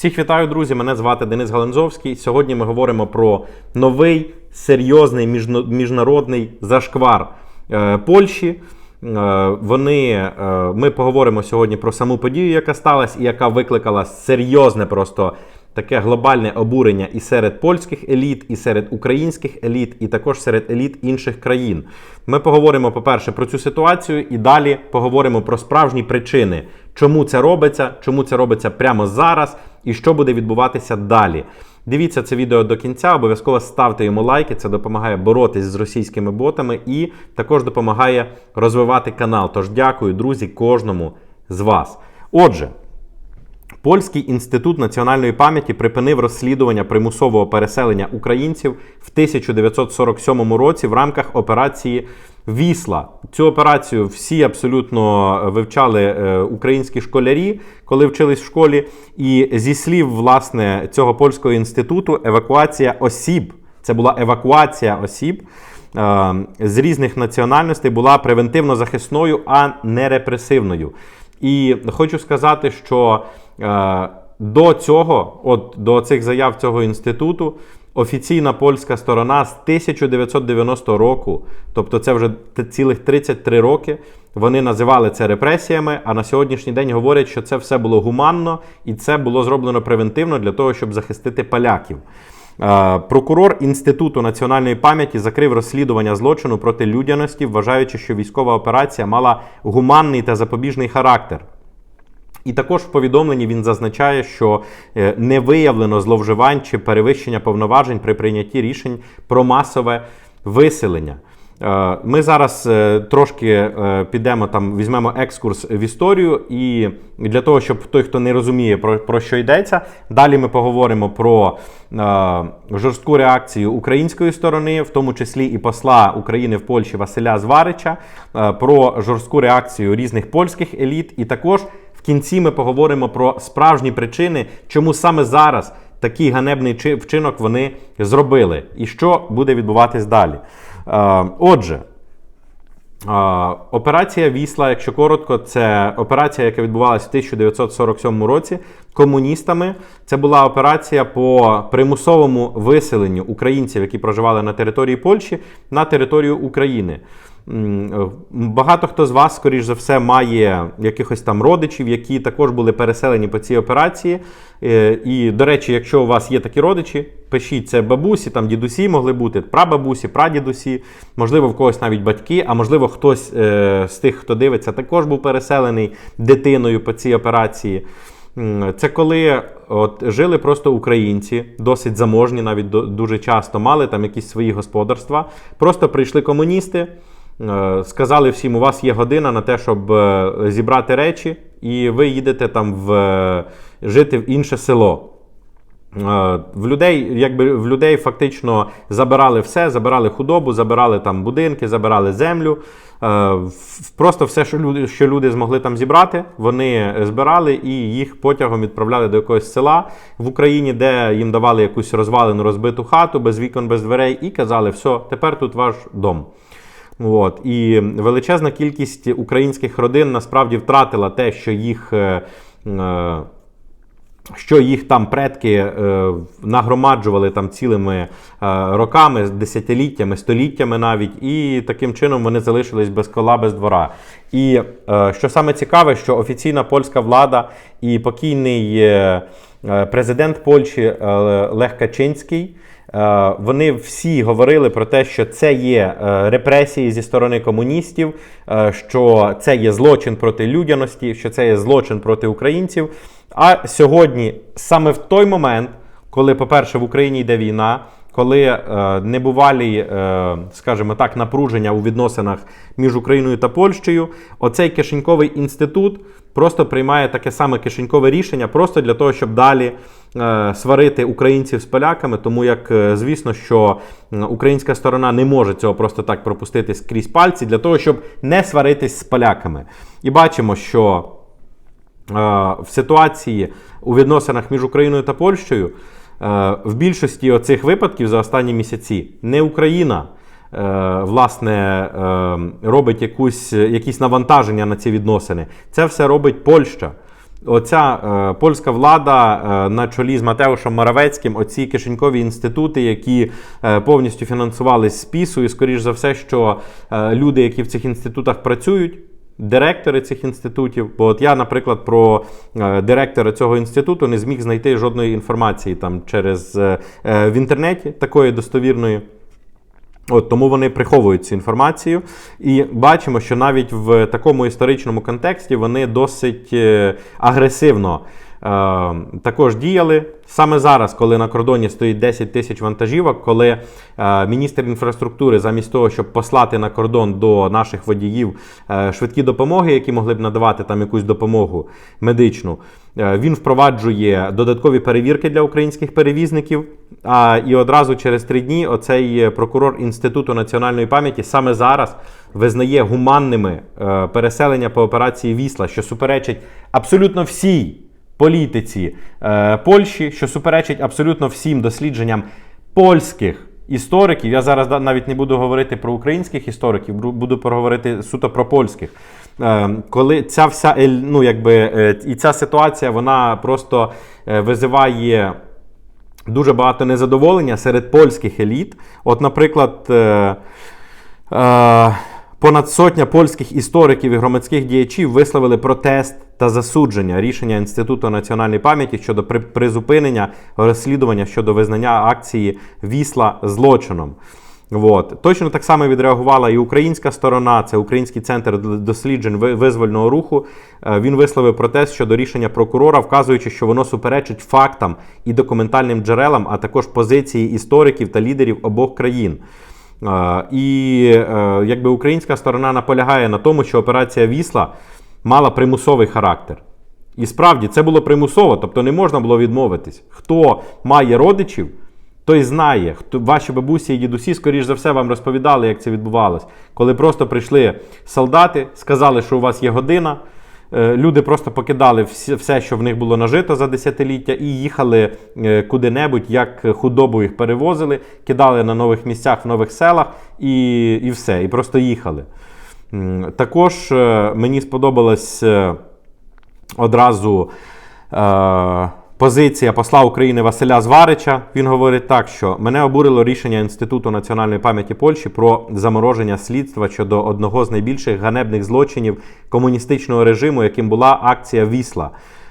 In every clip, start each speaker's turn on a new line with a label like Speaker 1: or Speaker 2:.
Speaker 1: Всіх вітаю, друзі! Мене звати Денис Галанзовський. Сьогодні ми говоримо про новий серйозний міжнародний зашквар е, Польщі. Е, Вони, е, ми поговоримо сьогодні про саму подію, яка сталася, і яка викликала серйозне просто таке глобальне обурення і серед польських еліт, і серед українських еліт, і також серед еліт інших країн. Ми поговоримо, по-перше, про цю ситуацію, і далі поговоримо про справжні причини, чому це робиться, чому це робиться прямо зараз, і що буде відбуватися далі. Дивіться це відео до кінця, обов'язково ставте йому лайки. Це допомагає боротись з російськими ботами і також допомагає розвивати канал. Тож дякую, друзі, кожному з вас. Отже. Польський інститут національної пам'яті припинив розслідування примусового переселення українців в 1947 році в рамках операції Вісла. Цю операцію всі абсолютно вивчали е, українські школярі, коли вчились в школі. І зі слів власне цього польського інституту, евакуація осіб. Це була евакуація осіб е, з різних національностей була превентивно захисною, а не репресивною. І хочу сказати, що е, до цього, от до цих заяв цього інституту, офіційна польська сторона з 1990 року, тобто це вже цілих 33 роки, вони називали це репресіями. А на сьогоднішній день говорять, що це все було гуманно і це було зроблено превентивно для того, щоб захистити поляків. Е, Прокурор Інституту національної пам'яті закрив розслідування злочину проти людяності, вважаючи, що військова операція мала гуманний та запобіжний характер. І також в повідомленні він зазначає, що е, не виявлено зловживань чи перевищення повноважень при прийнятті рішень про масове виселення. Е, Ми зараз е, трошки е, підемо там, візьмемо екскурс в історію, і для того, щоб той, хто не розуміє про, про що йдеться, далі ми поговоримо про жорстку реакцію української сторони, в тому числі і посла України в Польщі Василя Зварича, про жорстку реакцію різних польських еліт, і також в кінці ми поговоримо про справжні причини, чому саме зараз такий ганебний вчинок вони зробили, і що буде відбуватись далі. Е, Отже. Операція Вісла, якщо коротко, це операція, яка відбувалася в 1947 році комуністами. Це була операція по примусовому виселенню українців, які проживали на території Польщі, на територію України. Багато хто з вас, скоріш за все, має якихось там родичів, які також були переселені по цій операції. Е, І, до речі, якщо у вас є такі родичі, пишіть це бабусі, там дідусі могли бути, прабабусі, прадідусі, можливо, в когось навіть батьки, а можливо, хтось е, з тих, хто дивиться, також був переселений дитиною по цій операції. Це коли от, жили просто українці, досить заможні, навіть дуже часто мали там якісь свої господарства. Просто прийшли комуністи, сказали всім, у вас є година на те, щоб е, зібрати речі, і ви їдете там в, е, жити в інше село. Е, В людей, якби в людей фактично забирали все, забирали худобу, забирали там будинки, забирали землю. Е, Просто все, що люди, що люди змогли там зібрати, вони збирали і їх потягом відправляли до якогось села в Україні, де їм давали якусь розвалену розбиту хату без вікон, без дверей, і казали, все, тепер тут ваш дом. От. І величезна кількість українських родин насправді втратила те, що їх. е, е, що їх там предки е, нагромаджували там цілими е, роками, десятиліттями, століттями навіть, і таким чином вони залишились без кола, без двора. І е, що саме цікаве, що офіційна польська влада і покійний е, е, президент Польщі е, Лех Качинський. Е, Вони всі говорили про те, що це є е, репресії зі сторони комуністів, е, що це є злочин проти людяності, що це є злочин проти українців. А сьогодні, саме в той момент, коли, по-перше, в Україні йде війна, коли е, небувалі, е, скажімо так, напруження у відносинах між Україною та Польщею, оцей кишеньковий інститут просто приймає таке саме кишенькове рішення, просто для того, щоб далі е, сварити українців з поляками, тому як е, звісно, що українська сторона не може цього просто так пропустити скрізь пальці для того, щоб не сваритись з поляками. І бачимо, що е, в ситуації у відносинах між Україною та Польщею в більшості оцих випадків за останні місяці не Україна. е, Власне, е, робить якусь, якісь навантаження на ці відносини. Це все робить Польща. Оця е, польська влада е, на чолі з Матеушем Моравецьким, оці кишенькові інститути, які е, повністю фінансувались з ПІСу, і скоріш за все, що е, люди, які в цих інститутах працюють, директори цих інститутів. Бо от я, наприклад, про е, директора цього інституту не зміг знайти жодної інформації там через е, е, в інтернеті такої достовірної. От тому вони приховують цю інформацію, і бачимо, що навіть в такому історичному контексті вони досить агресивно також діяли. Саме зараз, коли на кордоні стоїть 10 тисяч вантажівок, коли е, міністр інфраструктури, замість того, щоб послати на кордон до наших водіїв е, швидкі допомоги, які могли б надавати там якусь допомогу медичну, е, він впроваджує додаткові перевірки для українських перевізників. А і одразу через три дні оцей е, прокурор Інституту національної пам'яті саме зараз визнає гуманними е, переселення по операції Вісла, що суперечить абсолютно всій політиці е, Польщі, що суперечить абсолютно всім дослідженням польських істориків. Я зараз навіть не буду говорити про українських істориків, буду проговорити суто про польських. Е, коли ця вся ну, якби, е, і ця ситуація вона просто е, визиває дуже багато незадоволення серед польських еліт. От, наприклад, понад сотня польських істориків і громадських діячів висловили протест та засудження рішення Інституту національної пам'яті щодо при- призупинення розслідування щодо визнання акції Вісла злочином. От. Точно так само відреагувала і українська сторона, це Український центр досліджень визвольного руху. Е, Він висловив протест щодо рішення прокурора, вказуючи, що воно суперечить фактам і документальним джерелам, а також позиції істориків та лідерів обох країн. І е, якби українська сторона наполягає на тому, що операція Вісла мала примусовий характер. І справді це було примусово, тобто не можна було відмовитись. Хто має родичів, той знає, хто ваші бабусі і дідусі, скоріш за все, вам розповідали, як це відбувалось. Коли просто прийшли солдати, сказали, що у вас є година. Е, Люди просто покидали все, що в них було нажито за десятиліття, і їхали е, куди-небудь, як худобу їх перевозили, кидали на нових місцях, в нових селах, і, і все, і просто їхали. Також е, мені сподобалось одразу позиція посла України Василя Зварича. Він говорить так, що мене обурило рішення Інституту національної пам'яті Польщі про замороження слідства щодо одного з найбільших ганебних злочинів комуністичного режиму, яким була акція Вісла.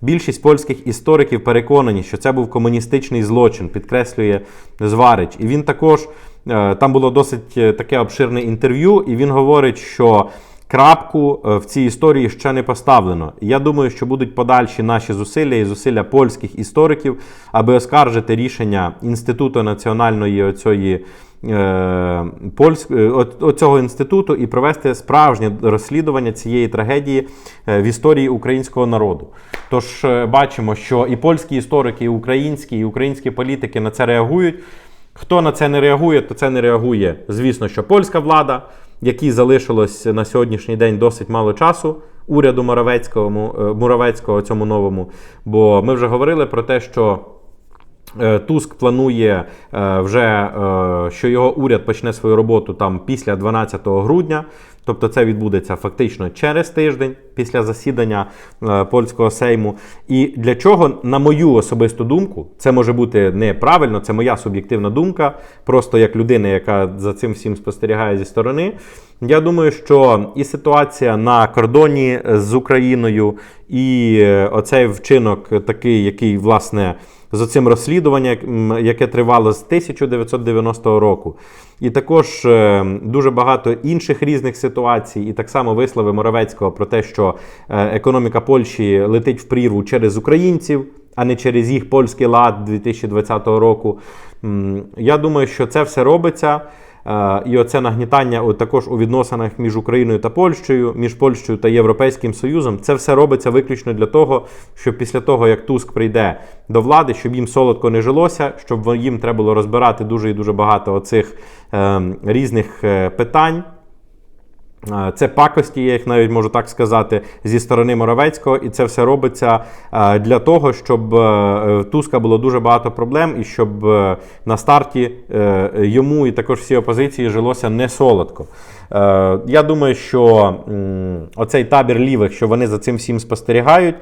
Speaker 1: Більшість польських істориків переконані, що це був комуністичний злочин, підкреслює Зварич. І він також е, там було досить е, таке обширне інтерв'ю, і він говорить, що крапку е, в цій історії ще не поставлено. Я думаю, що будуть подальші наші зусилля і зусилля польських істориків, аби оскаржити рішення Інституту національної оцієї. е, Польськ... е, інституту і провести справжнє розслідування цієї трагедії е, в історії українського народу. Тож бачимо, що і польські історики, і українські, і українські політики на це реагують. Хто на це не реагує, то це не реагує. Звісно, що польська влада, якій залишилось на сьогоднішній день досить мало часу. Уряду е, Муравецького цьому новому. Бо ми вже говорили про те, що Туск планує е, вже, е, що його уряд почне свою роботу там після 12 грудня. Тобто це відбудеться фактично через тиждень після засідання е, польського сейму. І для чого, на мою особисту думку, це може бути неправильно, це моя суб'єктивна думка, просто як людина, яка за цим всім спостерігає зі сторони. Я думаю, що і ситуація на кордоні з Україною, і е, оцей вчинок такий, який, власне, з цим розслідуванням, яке тривало з 1990 року. І також е, дуже багато інших різних ситуацій, і так само вислови Моровецького про те, що е, економіка Польщі летить в прірву через українців, а не через їх польський лад 2020 року. Я думаю, що це все робиться. Е, І оце нагнітання от також у відносинах між Україною та Польщею, між Польщею та Європейським Союзом, це все робиться виключно для того, щоб після того, як Туск прийде до влади, щоб їм солодко не жилося, щоб їм треба було розбирати дуже і дуже багато оцих е, різних питань. Е, Це пакості, я їх навіть можу так сказати, зі сторони Моровецького, і це все робиться е, для того, щоб е, в Туска було дуже багато проблем, і щоб на старті йому і також всій опозиції жилося не солодко. Я думаю, що оцей табір лівих, що вони за цим всім спостерігають.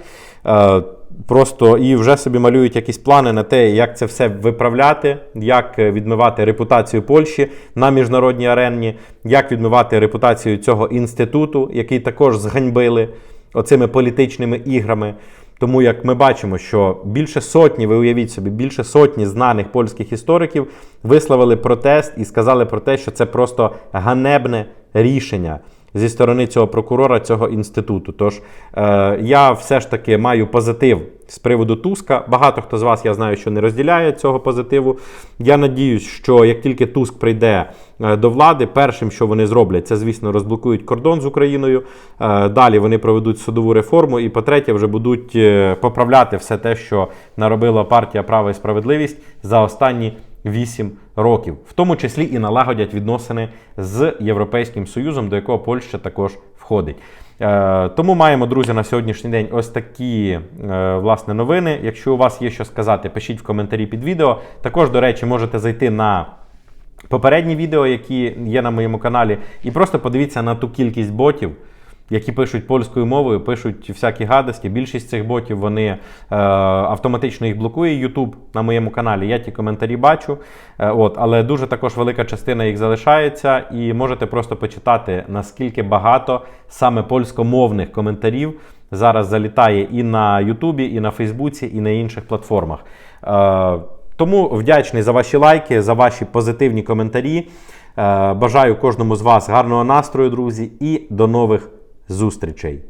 Speaker 1: Е, Просто і вже собі малюють якісь плани на те, як це все виправляти, як е, відмивати репутацію Польщі на міжнародній арені, як відмивати репутацію цього інституту, який також зганьбили оцими політичними іграми. Тому як ми бачимо, що більше сотні, ви уявіть собі, більше сотні знаних польських істориків висловили протест і сказали про те, що це просто ганебне рішення зі сторони цього прокурора цього інституту. Тож е, я все ж таки маю позитив з приводу Туска. Багато хто з вас я знаю, що не розділяє цього позитиву. Я надіюсь, що як тільки Туск прийде е, до влади, першим, що вони зроблять, це звісно розблокують кордон з Україною. Е, далі вони проведуть судову реформу, і по-третє, вже будуть е, поправляти все те, що наробила партія Право і справедливість за останні 8 років, в тому числі і налагодять відносини з Європейським Союзом, до якого Польща також входить. Е, тому маємо, друзі, на сьогоднішній день ось такі е, власне новини. Якщо у вас є що сказати, пишіть в коментарі під відео. Також, до речі, можете зайти на попередні відео, які є на моєму каналі, і просто подивіться на ту кількість ботів. Які пишуть польською мовою, пишуть всякі гадості. Більшість цих ботів вони е, автоматично їх блокує YouTube на моєму каналі. Я ті коментарі бачу. Е, от, але дуже також велика частина їх залишається, і можете просто почитати, наскільки багато саме польськомовних коментарів зараз залітає і на Ютубі, і на Фейсбуці, і на інших платформах. Е, тому вдячний за ваші лайки, за ваші позитивні коментарі. Е, бажаю кожному з вас гарного настрою, друзі, і до нових зустрічей!